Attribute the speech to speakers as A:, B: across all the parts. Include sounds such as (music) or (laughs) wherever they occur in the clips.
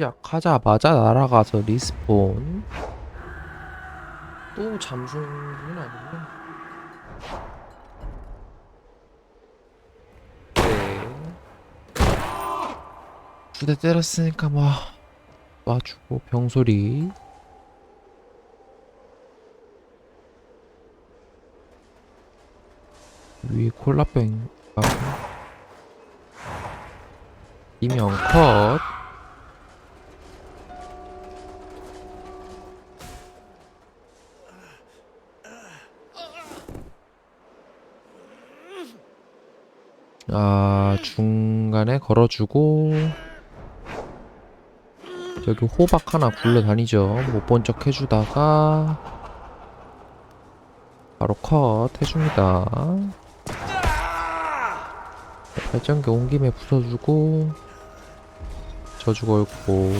A: 시작하자마자 날아가서 리스폰. 또 잠수는 아니구나. 네. 두대 때렸으니까 뭐 놔주고 병소리. 위에 콜라병인가 이명 컷 아, 중간에 걸어주고 여기 호박 하나 굴러다니죠. 못 본 척 해주다가 바로 컷 해줍니다. 발전기 온 김에 부숴주고 저주 걸고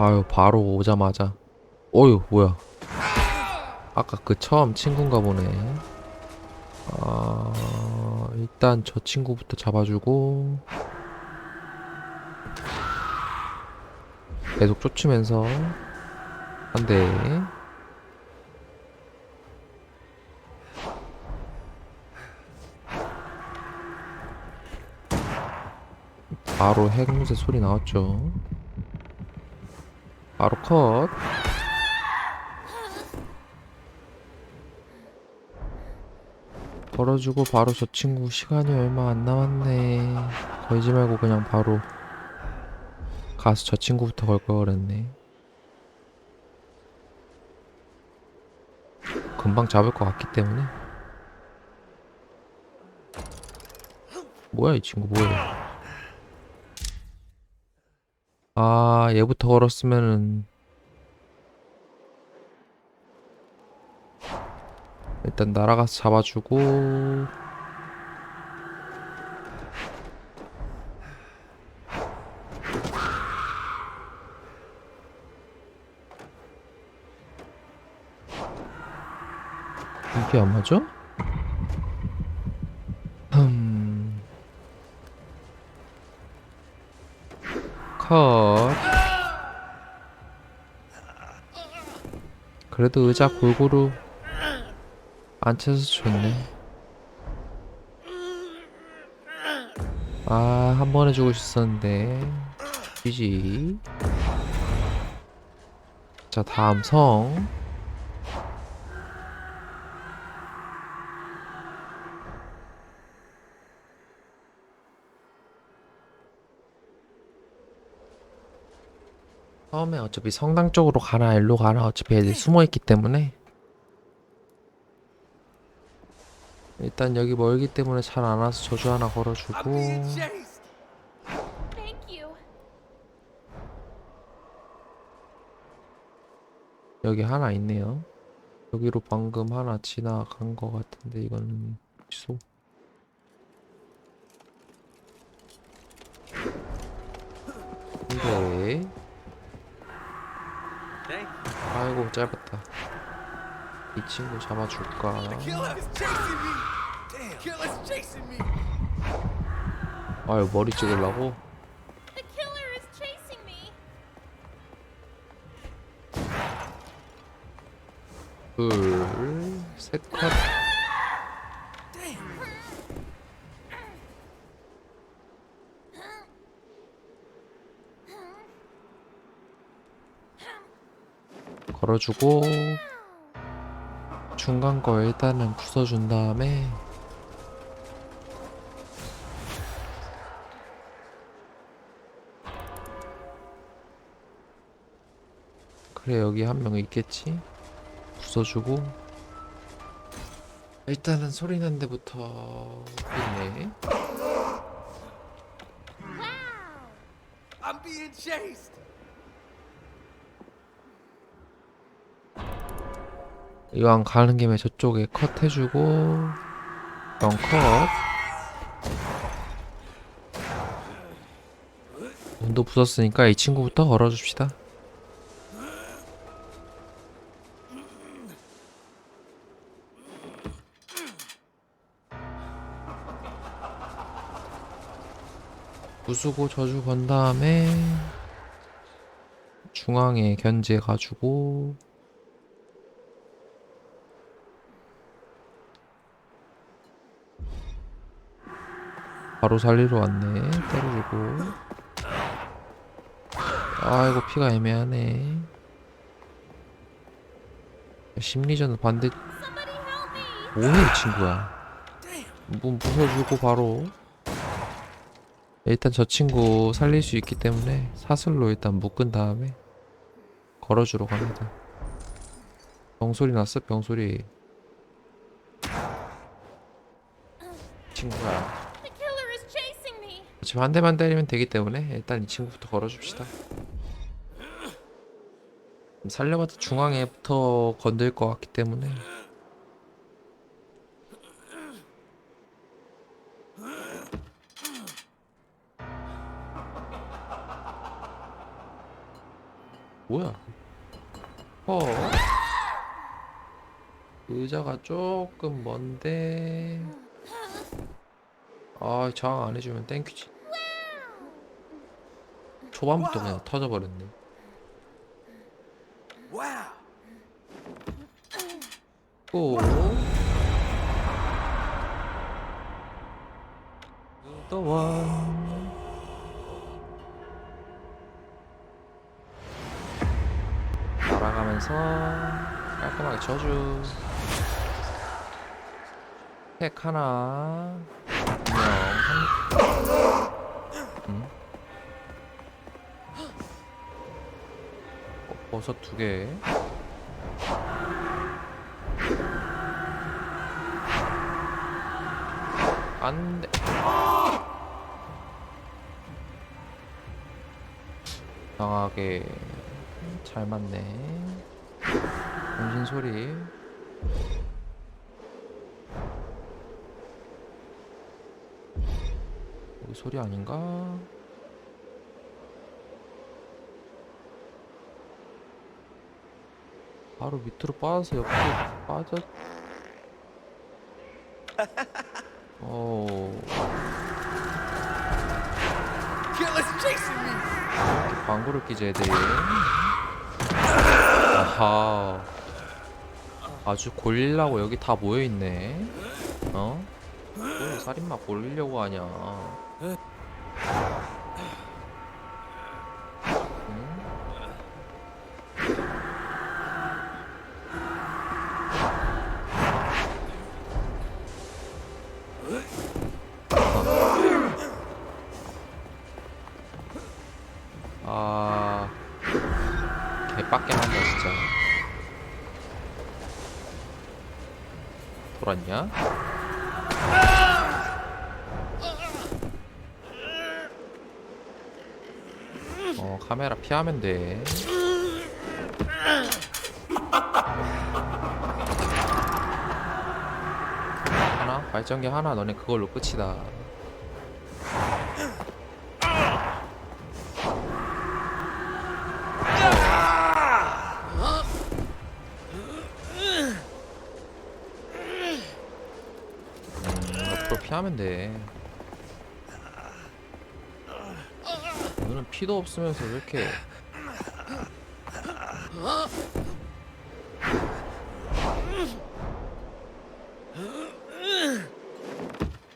A: 아유 바로 오자마자. 어휴 뭐야. 아까 그 처음 친구인가 보네. 아 일단 저 친구부터 잡아주고. 계속 쫓으면서. 한대. 바로 핵무새 소리 나왔죠 바로 컷. 걸어주고 바로 저 친구 시간이 얼마 안 남았네. 걸지 말고 그냥 바로 가서 저 친구부터 걸 걸 그랬네. 금방 잡을 것 같기 때문에. 뭐야 이 친구 뭐야? 아, 얘부터 걸었으면은 일단 날아가서 잡아주고 이게 안 맞아? 컷. 그래도 의자 골고루 앉혀서 좋네. 아, 한 번에 주고 싶었는데. GG. 자, 다음 성. 처음에 어차피 성당 쪽으로 가나 일로 가나 어차피 애들 숨어 있기 때문에 일단 여기 멀기 때문에 잘 안 와서 저주 하나 걸어주고. 여기 하나 있네요. 여기로 방금 하나 지나간 것 같은데 이거는 취소. 네.
B: Thank
A: 아이고 짧았다. 이 친구 잡아줄까? 아유 머리 찍으려고?
C: The killer is chasing me.
A: 둘, 셋 컷. 걸어주고 중간 거 일단은 부숴준 다음에 그래 여기 한 명 있겠지? 부숴주고 일단은 소리 난 데부터 있네
B: I'm being chased.
A: 이왕 가는 김에 저쪽에 컷 해주고 영컷 문도 부쉈으니까 이 친구부터 걸어줍시다. 부수고 저주 건 다음에 중앙에 견제 가지고 바로 살리러 왔네. 때려주고. 아이고 피가 애매하네. 심리전 반대! 뭐해 이 친구야? 문 부숴주고 바로. 일단 저 친구 살릴 수 있기 때문에 사슬로 일단 묶은 다음에 걸어주러 갑니다. 병소리 났어? 병소리. 친구야 지금 한 대만 때리면 되기 때문에 일단 이 친구부터 걸어줍시다. 살려봤자 중앙에부터 건들 것 같기 때문에. 뭐야? 어? 의자가 조금 먼데. 아 저항 안 해주면 땡큐지 초반부터 그냥 터져버렸네.
B: Wow.
A: 또 또원 날아가면서 깔끔하게 저주. 팩 하나. 분명 버섯 두 개. 안 돼. 강하게 잘 맞네. 정신 소리. 소리 아닌가? 바로 밑으로 빠져서 옆으로 어.
B: me.
A: 광고를 끼지 애들이 아하. 아주 골리려고 여기 다 모여있네. 어? 왜 살인마 골리려고 하냐 돌았냐? 어 카메라 피하면 돼 하나? 발전기 하나 너네 그걸로 끝이다 하면 돼. 너는 피도 없으면서 왜 이렇게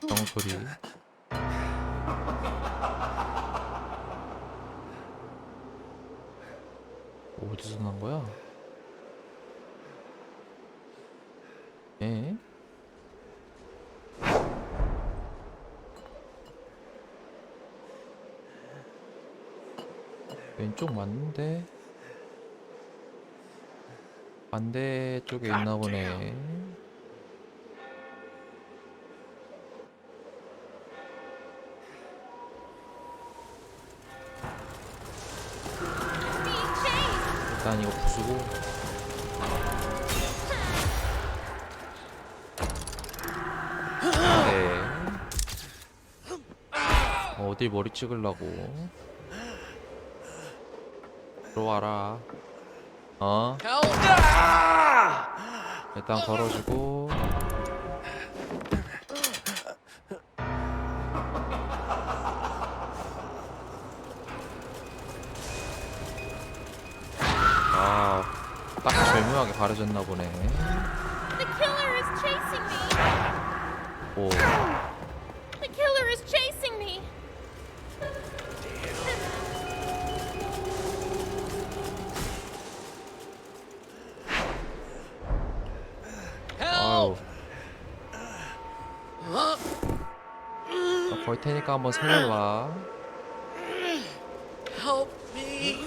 A: 정소리 어디서 난 거야? 에? 왼쪽 맞는데? 반대 쪽에 있나 보네. 일단 이거 부수고. 네. 어딜 머리 찍으려고 들어와라. 어?
B: Help!
A: 일단 걸어주고. 아, 딱 절묘하게 가려졌나 보네. 오, 테니까 한번 살려봐.
B: Help me!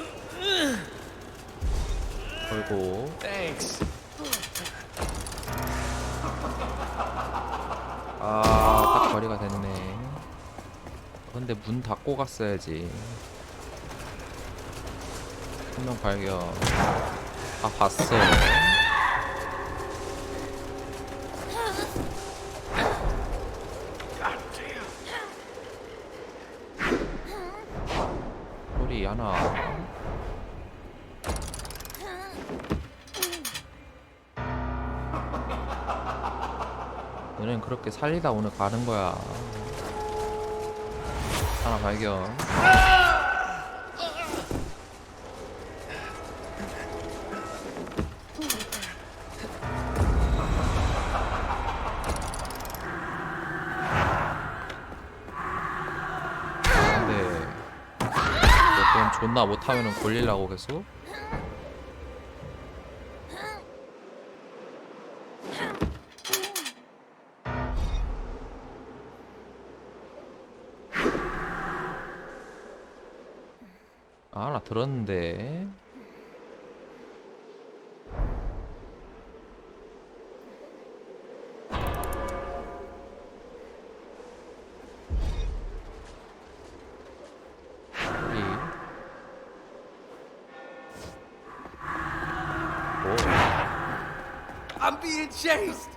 A: 걸고.
B: Thanks.
A: 아, 딱 거리가 됐네. 근데 문 닫고 갔어야지. 한 명 발견. 아, 봤어. 소리 하나. (laughs) 너넨 그렇게 살리다 오늘 가는 거야. 하나 발견. 존나 못하면은 골릴라고 계속? 아, 나 들었는데.
B: I'm being chased!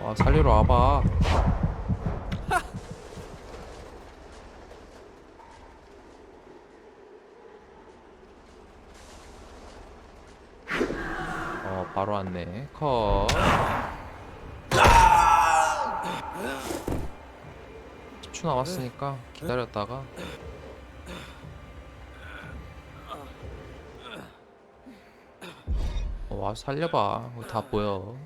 A: 아, 살리러 와봐. 어, 바로 왔네. 컷. 10초 남았으니까 기다렸다가 와서 살려봐. 거기 다 보여.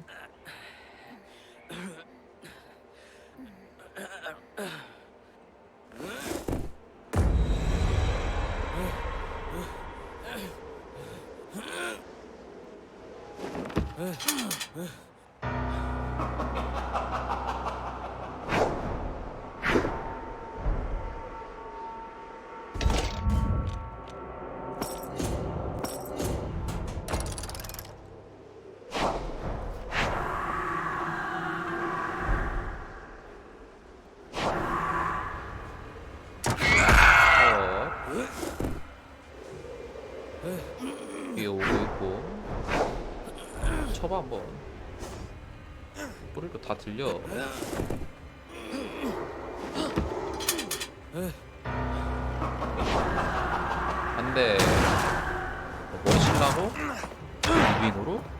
A: 쳐봐 한번. 소리도 다 들려. 안 돼. 뭐 실라고? 무빙으로?